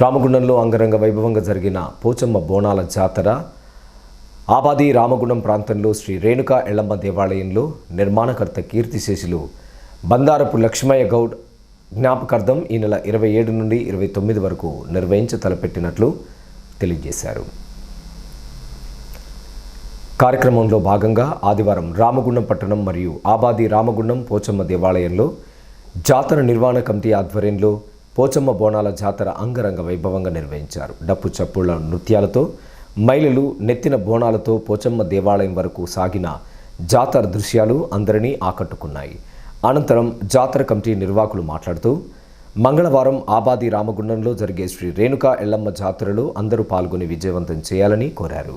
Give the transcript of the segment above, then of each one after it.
రామగుండంలో అంగరంగ వైభవంగా జరిగిన పోచమ్మ బోనాల జాతర ఆబాది రామగుండం ప్రాంతంలో శ్రీ రేణుకా ఎళ్ళమ్మ దేవాలయంలో నిర్మాణకర్త కీర్తిశేషులు బందారపు లక్ష్మయ్య గౌడ్ జ్ఞాపకార్థం ఈ నెల ఇరవై ఏడు నుండి ఇరవై తొమ్మిది వరకు నిర్వహించ తలపెట్టినట్లు తెలియజేశారు. కార్యక్రమంలో భాగంగా ఆదివారం రామగుండం పట్టణం మరియు ఆబాది రామగుండం పోచమ్మ దేవాలయంలో జాతర నిర్వహణ కమిటీ ఆధ్వర్యంలో పోచమ్మ బోనాల జాతర అంగరంగ వైభవంగా నిర్వహించారు. డప్పు చప్పుళ్ళ నృత్యాలతో మహిళలు నెత్తిన బోనాలతో పోచమ్మ దేవాలయం వరకు సాగిన జాతర దృశ్యాలు అందరినీ ఆకట్టుకున్నాయి. అనంతరం జాతర కమిటీ నిర్వాహకులు మాట్లాడుతూ మంగళవారం ఆబాది రామగుండంలో జరిగే శ్రీ రేణుకా ఎల్లమ్మ జాతరలో అందరూ పాల్గొని విజయవంతం చేయాలని కోరారు.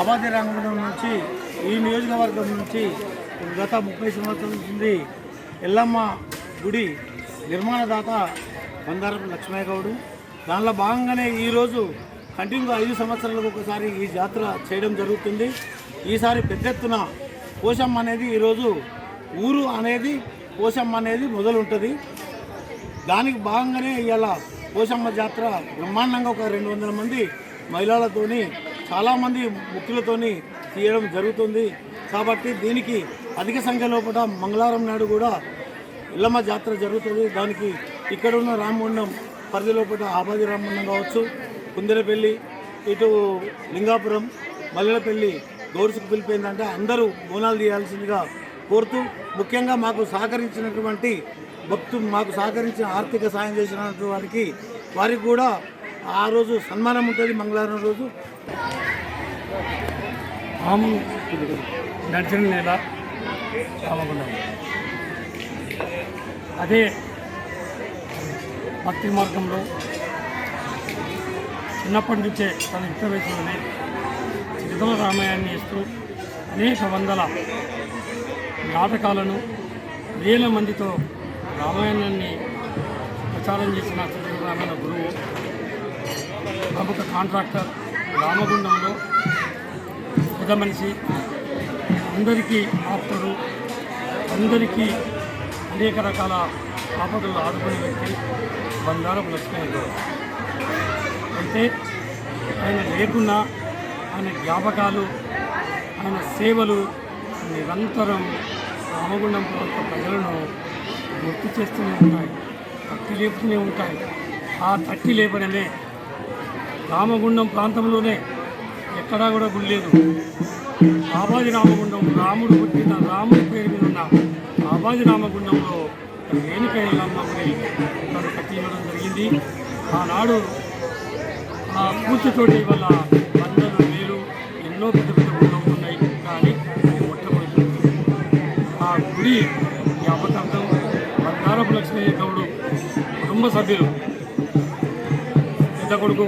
ఆబాది రంగం నుంచి ఈ నియోజకవర్గం నుంచి గత ముప్పై సంవత్సరాల నుండి ఎల్లమ్మ గుడి నిర్మాణదాత బందారపు లక్ష్మయ్య గౌడు. దానిలో భాగంగానే ఈరోజు కంటిన్యూ ఐదు సంవత్సరాలకు ఒకసారి ఈ జాతర చేయడం జరుగుతుంది. ఈసారి పెద్ద ఎత్తున కోశం అనేది ఈరోజు ఊరు అనేది కోశం అనేది మొదలుంటుంది. దానికి భాగంగానే ఇవాళ పోషమ్మ జాతర బ్రహ్మాండంగా ఒక రెండు వందల మంది మహిళలతోని చాలామంది ముఖ్యులతోని తీయడం జరుగుతుంది. కాబట్టి దీనికి అధిక సంఖ్య లోపల మంగళవారం నాడు కూడా ఇల్లమ్మ జాతర జరుగుతుంది. దానికి ఇక్కడ ఉన్న రామగుండం పరిధిలో లోపల ఆబాది రామగుండం కావచ్చు కుందెరపల్లి ఇటు లింగాపురం మల్లెలపల్లి గౌరుసుకు పిలిపోయిందంటే అందరూ బోనాలు తీయాల్సిందిగా కోరుతూ ముఖ్యంగా మాకు సహకరించినటువంటి భక్తు మాకు సహకరించిన ఆర్థిక సాయం చేసినటువంటి వారికి వారికి కూడా ఆ రోజు సన్మానం ఉంటుంది మంగళవారం రోజు. ఆమ్ నడిచిన నేల రామగుండం అదే భక్తి మార్గంలో చిన్నప్పటి నుంచే తన యుక్త వయసులోనే చిరుతల రామాయణాన్ని ఇస్తూ అనేక వందల నాటకాలను వేల మందితో రామాయణాన్ని ప్రచారం చేసిన చిరుతల రామాయణ గురువు ప్రముఖ కాంట్రాక్టర్ రామగుండంలో పెద్ద మనిషి అందరికీ ఆప్తుడు అందరికీ అనేక రకాల ఆపదలు ఆదుకునే వ్యక్తి బంగారపు లక్ష్మీ అయితే ఆయన లేకున్నా ఆయన జ్ఞాపకాలు ఆయన సేవలు నిరంతరం రామగుండం ప్రభుత్వ ప్రజలను గుర్తు చేస్తూనే ఉంటాయి తట్టి లేపుతూనే ఉంటాయి. ఆ తట్టి లేపడమే రామగుండం ప్రాంతంలోనే ఎక్కడా కూడా గుడి లేదు. ఆబాది రామగుండం రాముడు పుట్టిన రాముడి పేరు మీద ఉన్న ఆబాది రామగుండంలో రేణుక ఎల్లమ్మ గుడి తను కట్టించడం జరిగింది. ఆనాడు ఆ పూర్తితోటి వల్ల వందలు వేలు ఎన్నో పెద్ద పెద్ద గుళ్ళు ఉన్నాయి కానీ మొట్టమొదటి ఆ గుడి జ్ఞాపకార్థం బంగారపు లక్ష్మీ గౌడు కుటుంబ సభ్యులు పెద్ద కొడుకు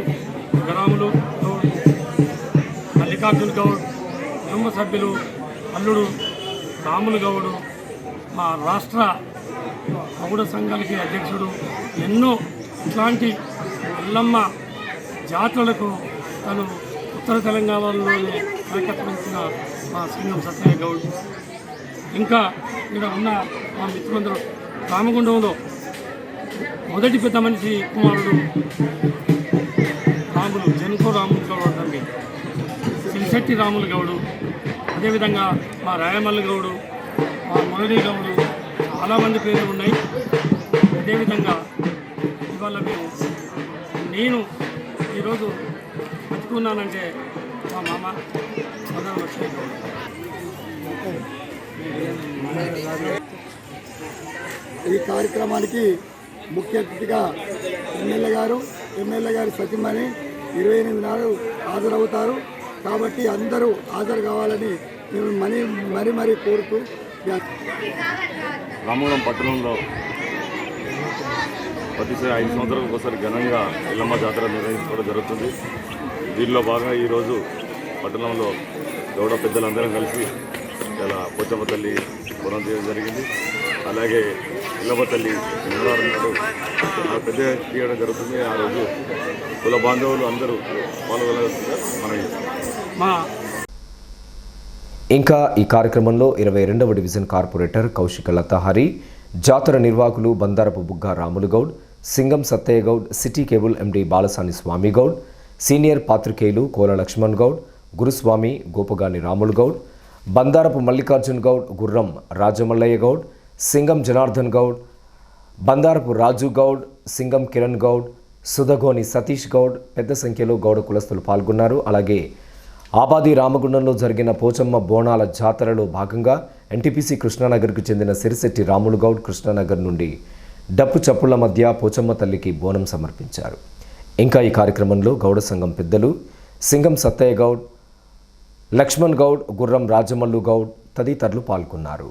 గ్రాములు మల్లికార్జున్ గౌడ్ కుటుంబ సభ్యులు అల్లుడు రాములు గౌడు మా రాష్ట్ర గౌడ సంఘాలకి అధ్యక్షుడు ఎన్నో ఇట్లాంటి ఎల్లమ్మ జాతరలకు తను ఉత్తర తెలంగాణలోనే నాయకత్వించిన మా సింగం సత్యయ్య గౌడ్. ఇంకా ఇక్కడ ఉన్న మా మిత్రులందరూ రామగుండంలో మొదటి పెద్ద మనిషి కుమారుడు రాములు జనుకో రాములు గౌడ్ అంటారు సిరిశెట్టి రాములు గౌడు అదేవిధంగా మా రాయమల్లి గౌడు మా మురళీ గౌడు చాలామంది పేర్లు ఉన్నాయి. అదేవిధంగా ఇవాళ మేము నేను ఈరోజు బతుకున్నానంటే మా మామ మదన లక్ష్మీ గౌడ్. ఈ కార్యక్రమానికి ముఖ్య అతిథిగా ఎమ్మెల్యే గారు ఎమ్మెల్యే గారి సతీమణి ఇరవై ఎనిమిది నాడు హాజరవుతారు. కాబట్టి అందరూ హాజరు కావాలని మేము మరీ మరీ మరీ కోరుతూ రామగుణం పట్టణంలో ప్రతిసారి ఐదు సంవత్సరాలకు ఒకసారి ఘనంగా ఇల్లమ్మ జాతర నిర్వహించుకోవడం జరుగుతుంది. దీనిలో భాగంగా ఈరోజు పట్టణంలో గౌడ పెద్దలందరం కలిసి ఇలా పొచ్చమ్మ తల్లి పురం చేయడం జరిగింది. అలాగే ఎల్లమ్మ తల్లి నాడు పెద్ద తీయడం జరుగుతుంది. ఆ రోజు కుల బాంధవులు అందరూ పాల్గొనాల్సిందిగా ఇంకా ఈ కార్యక్రమంలో ఇరవై రెండవ డివిజన్ కార్పొరేటర్ కౌశిక లతాహరి జాతర నిర్వాహకులు Bandarapu Bugga Ramulu Goud Singam Sattaiah Goud city cable MD Balasani Swamy Goud senior పాత్రికేయులు కోల లక్ష్మణ్ గౌడ్ గురుస్వామి గోపగాని రాములు గౌడ్ బందారపు మల్లికార్జున్ గౌడ్ గుర్రం రాజమల్లయ్య గౌడ్ సింగం జనార్దన్ గౌడ్ బందారపు రాజు గౌడ్ సింగం కిరణ్ గౌడ్ సుధగోని సతీష్ గౌడ్ పెద్ద సంఖ్యలో గౌడ కులస్తులు పాల్గొన్నారు. అలాగే ఆబాది రామగుండంలో జరిగిన పోచమ్మ బోనాల జాతరలో భాగంగా ఎన్టీపీసీ కృష్ణానగర్కు చెందిన సిరిశెట్టి రాములు గౌడ్ కృష్ణానగర్ నుండి డప్పు చప్పుల మధ్య పోచమ్మ తల్లికి బోనం సమర్పించారు. ఇంకా ఈ కార్యక్రమంలో గౌడ సంఘం పెద్దలు సింగం సత్తయ్య గౌడ్ లక్ష్మణ్ గౌడ్ గుర్రం రాజమల్లు గౌడ్ తదితరులు పాల్గొన్నారు.